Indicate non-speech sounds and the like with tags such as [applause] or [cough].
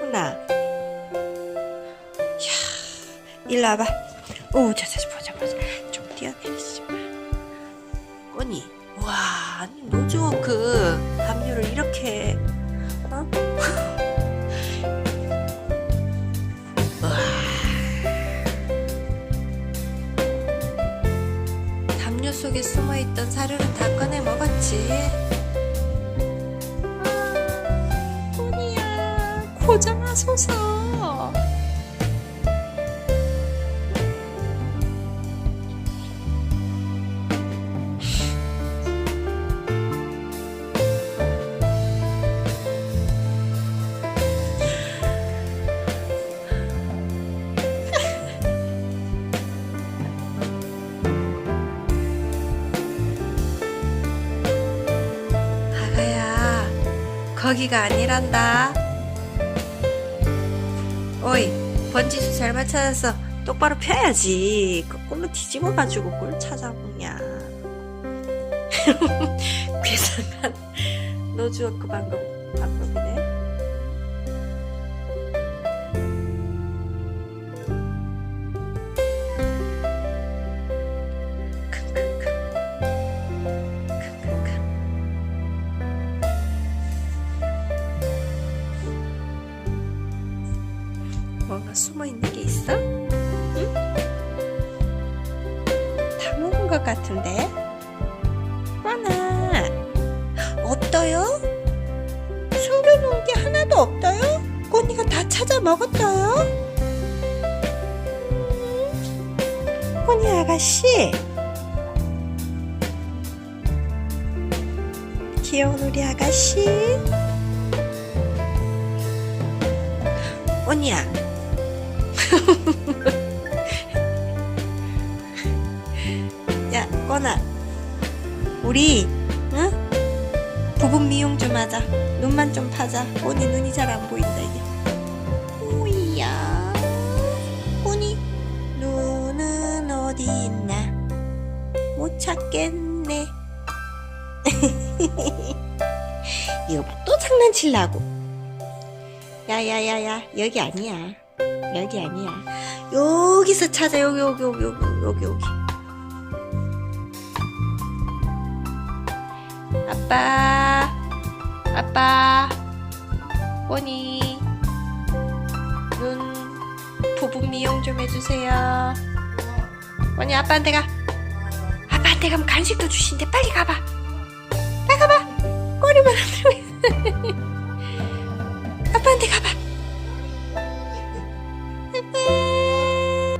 훈아 야 일로 와봐. 오 자자 보자 보자. 좀 뛰어내리지 마. 꼬니 와 아니 노즈워크 그, 담요를 이렇게 어? 담요 속에 숨어있던 사료는 다 꺼내 먹었지. 아, 꼬니야, 고장하소서. 거기가 아니란다. 오이, 번지수 잘못 찾았어. 똑바로 펴야지. 거꾸로 뒤집어가지고 뭘 찾아보냐. [laughs] 괴상한 노즈워크 방법, 방법이네. 뭔가 숨어 있는 게 있어? 응? 다 먹은 것 같은데? 뻔아 없어요? 숨겨놓은 게 하나도 없어요? 꼬니가 다 찾아 먹었어요? 음, 꼬니 아가씨 귀여운 우리 아가씨 꼬니야 [laughs] 야, 꺼나. 우리, 응? 부분 미용 좀 하자. 눈만 좀 파자. 꼬니 눈이 잘 안 보인다, 이게. 오이야. 꼬니, 눈은 어디 있나? 못 찾겠네. [laughs] 이거 봐, 또 장난치려고. 야야야야, 여기 아니야. 여기 아니야. 여기서 찾아. 여기 여기 여기 여기 여기 여기. 아빠. 아빠. 꼬니. 눈 부분 미용 좀 해주세요. 꼬니 아빠한테 가. 아빠한테 가면 간식도 주신대 빨리 가봐. 빨리 가봐. 꼬리만 안 들어. [laughs] 아빠한테 가봐